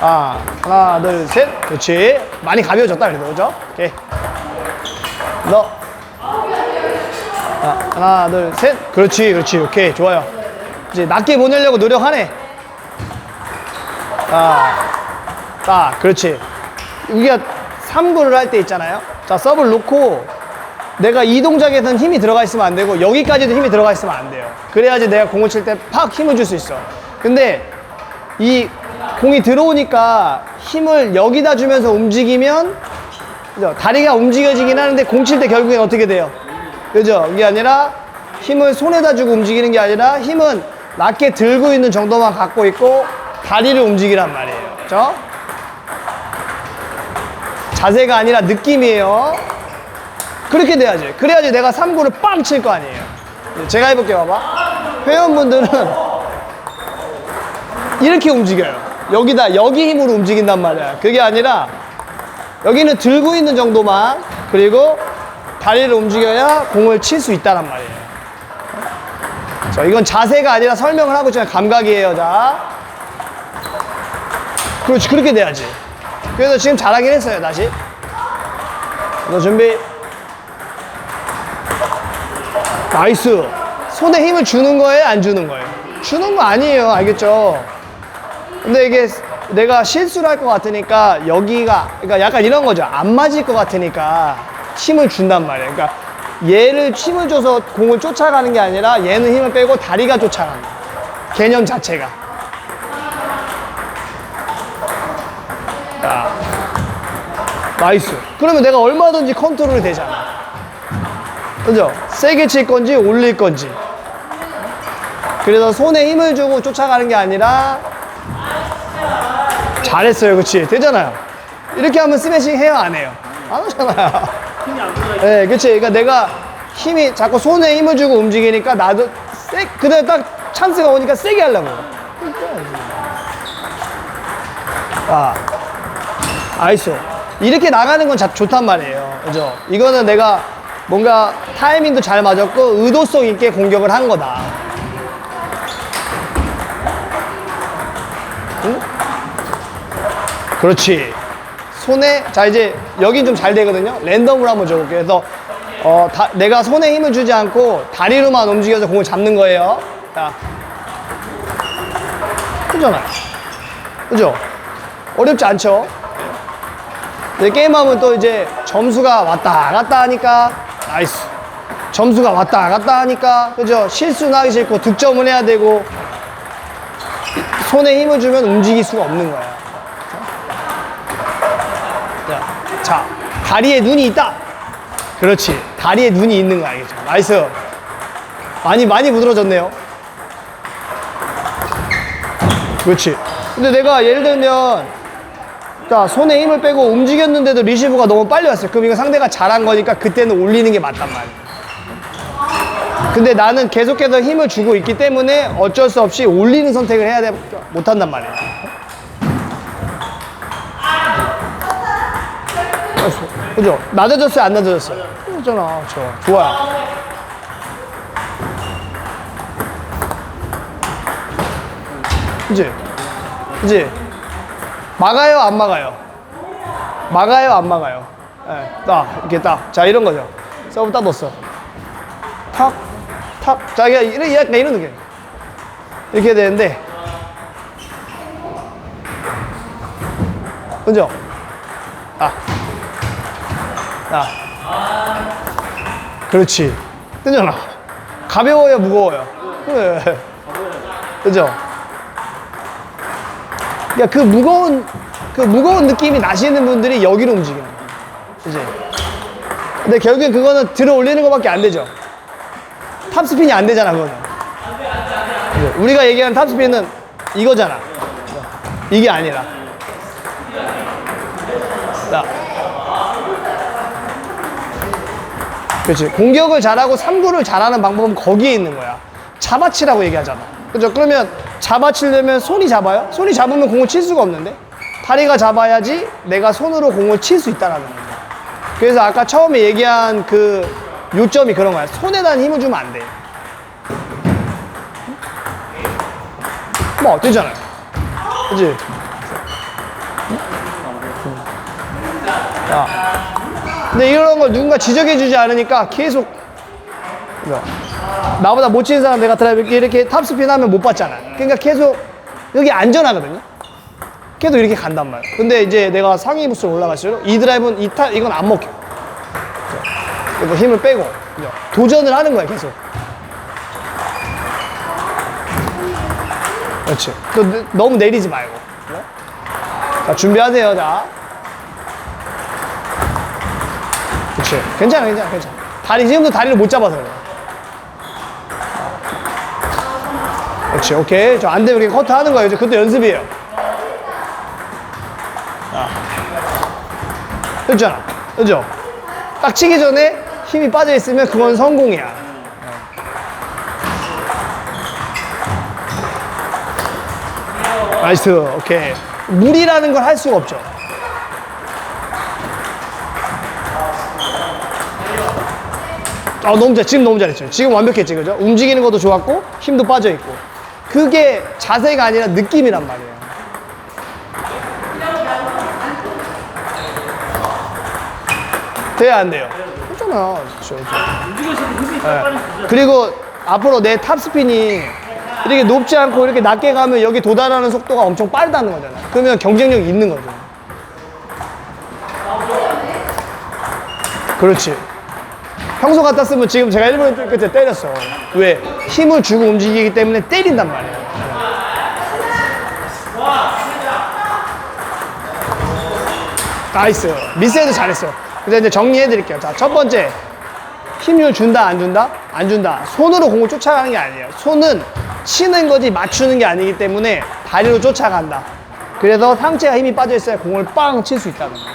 아, 하나, 둘, 셋. 그렇지. 많이 가벼워졌다, 그래도. 그죠? 오케이. 너. 아, 하나, 둘, 셋. 그렇지, 그렇지. 오케이. 좋아요. 이제 낮게 보내려고 노력하네. 아, 자, 그렇지. 우리가 3구를 할 때 있잖아요. 자, 서브를 놓고 내가 이 동작에선 힘이 들어가 있으면 안 되고 여기까지도 힘이 들어가 있으면 안 돼요. 그래야지 내가 공을 칠 때 팍 힘을 줄 수 있어. 근데 이 공이 들어오니까 힘을 여기다 주면서 움직이면 그죠? 다리가 움직여지긴 하는데 공 칠 때 결국엔 어떻게 돼요? 그죠? 이게 아니라 힘을 손에다 주고 움직이는 게 아니라 힘은 낮게 들고 있는 정도만 갖고 있고 다리를 움직이란 말이에요. 그죠? 자세가 아니라 느낌이에요. 그렇게 돼야지. 그래야지 내가 3구를 빵 칠 거 아니에요. 제가 해볼게요, 봐봐. 회원분들은 이렇게 움직여요. 여기다, 여기 힘으로 움직인단 말이야. 그게 아니라 여기는 들고 있는 정도만 그리고 다리를 움직여야 공을 칠 수 있다란 말이에요. 자, 이건 자세가 아니라 설명을 하고 있잖아요. 감각이에요. 자. 그렇지. 그렇게 돼야지. 그래서 지금 잘하긴 했어요. 다시. 너 준비. 나이스. 손에 힘을 주는 거예요? 안 주는 거예요? 주는 거 아니에요. 알겠죠? 근데 이게 내가 실수를 할 것 같으니까 여기가, 그러니까 약간 이런 거죠. 안 맞을 것 같으니까 힘을 준단 말이에요. 그러니까 얘를 힘을 줘서 공을 쫓아가는 게 아니라 얘는 힘을 빼고 다리가 쫓아가는. 개념 자체가. 자, 나이스. 그러면 내가 얼마든지 컨트롤이 되잖아. 그죠? 세게 칠 건지 올릴 건지. 그래서 손에 힘을 주고 쫓아가는 게 아니라 잘했어요. 그치? 되잖아요. 이렇게 하면 스매싱 해요? 안 해요? 안 하잖아요. 힘이 안. 네, 그치. 그러니까 내가 힘이 자꾸 손에 힘을 주고 움직이니까 나도 세, 그대로 딱 찬스가 오니까 세게 하려고. 아, 아이소. 이렇게 나가는 건 자, 좋단 말이에요. 그죠? 이거는 내가 뭔가 타이밍도 잘 맞았고 의도성 있게 공격을 한 거다. 응? 그렇지. 손에 자 이제 여긴 좀 잘 되거든요. 랜덤으로 한번 줘볼게요. 그래서 어, 다- 내가 손에 힘을 주지 않고 다리로만 움직여서 공을 잡는 거예요. 자, 그잖아요. 그죠? 어렵지 않죠? 근데 게임하면 또 이제 점수가 왔다 갔다 하니까 나이스. 점수가 왔다 갔다 하니까 그죠? 실수는 하기 싫고 득점을 해야 되고 손에 힘을 주면 움직일 수가 없는 거야. 다리에 눈이 있다. 그렇지. 다리에 눈이 있는 거 알겠죠? 나이스. 많이, 많이 부드러졌네요. 그렇지. 근데 내가 예를 들면, 자, 손에 힘을 빼고 움직였는데도 리시브가 너무 빨리 왔어요. 그럼 이거 상대가 잘한 거니까 그때는 올리는 게 맞단 말이에요. 근데 나는 계속해서 힘을 주고 있기 때문에 어쩔 수 없이 올리는 선택을 해야 돼, 못한단 말이에 그죠? 낮아졌어요? 안 낮아졌어요? 그잖아. 저 좋아요. 그지? 그지? 막아요? 안 막아요? 막아요? 안 막아요? 예, 딱, 이렇게 딱. 자, 이런 거죠. 서브 딱 넣었어. 탁, 탁. 자, 이런, 약간 이런 느낌. 이렇게 되는데. 그죠? 아. 아. 그렇지. 뜨잖아. 가벼워요, 무거워요? 그래. 그죠? 그러니까 그 무거운, 그 무거운 느낌이 나시는 분들이 여기로 거예요. 그지? 근데 결국엔 그거는 들어 올리는 것밖에 안 되죠. 탑스핀이 안 되잖아, 그거는. 그죠? 우리가 얘기하는 탑스핀은 이거잖아. 이게 아니라. 자. 그렇지. 공격을 잘하고 3구를 잘하는 방법은 거기에 있는 거야. 잡아치라고 얘기하잖아. 그죠? 그러면 잡아치려면 손이 잡아요? 손이 잡으면 공을 칠 수가 없는데? 다리가 잡아야지 내가 손으로 공을 칠 수 있다라는 거야. 그래서 아까 처음에 얘기한 그 요점이 그런 거야. 손에다 힘을 주면 안 돼. 뭐, 되잖아요. 그지? 자. 근데 이런 걸 누군가 지적해주지 않으니까 계속. 나보다 못 치는 사람 내가 드라이브 이렇게, 이렇게 탑스핀 하면 못 받잖아. 그러니까 계속 여기 안전하거든요. 계속 이렇게 간단 말이야. 근데 이제 내가 상위 부스로 올라갈수록 이 드라이브는 이 타, 이건 안 먹혀. 이거 힘을 빼고? 도전을 하는 거야 계속. 그렇지. 또 느- 너무 내리지 말고. 자 준비하세요. 자. 그렇지. 괜찮아, 괜찮아, 괜찮아. 다리 지금도 다리를 못 잡아서 그래. 그렇지, 오케이. 저 안 되면 이렇게 커트 하는 거예요. 그것도 연습이에요. 자. 됐잖아. 그죠? 딱 치기 전에 힘이 빠져 있으면 그건 성공이야. 나이스. 오케이. 무리라는 걸 할 수가 없죠. 아, 너무 잘, 지금 너무 잘했죠. 지금 완벽했지, 그죠? 움직이는 것도 좋았고, 힘도 빠져있고. 그게 자세가 아니라 느낌이란 말이에요. 돼야 안 돼요? 괜찮아. 그렇죠, 그렇죠. 네. 그리고 앞으로 내 탑스핀이 이렇게 높지 않고 이렇게 낮게 가면 여기 도달하는 속도가 엄청 빠르다는 거잖아. 그러면 경쟁력이 있는 거죠. 그렇지. 평소 같았으면 지금 제가 일본에 뛸 그때 때렸어. 왜? 힘을 주고 움직이기 때문에 때린단 말이야. 나이스. 미스에도 잘했어. 근데 이제 정리해 드릴게요. 자, 첫 번째. 힘을 준다, 안 준다? 안 준다. 손으로 공을 쫓아가는 게 아니에요. 손은 치는 거지 맞추는 게 아니기 때문에 다리로 쫓아간다. 그래서 상체가 힘이 빠져 있어야 공을 빵 칠 수 있다는 거예요.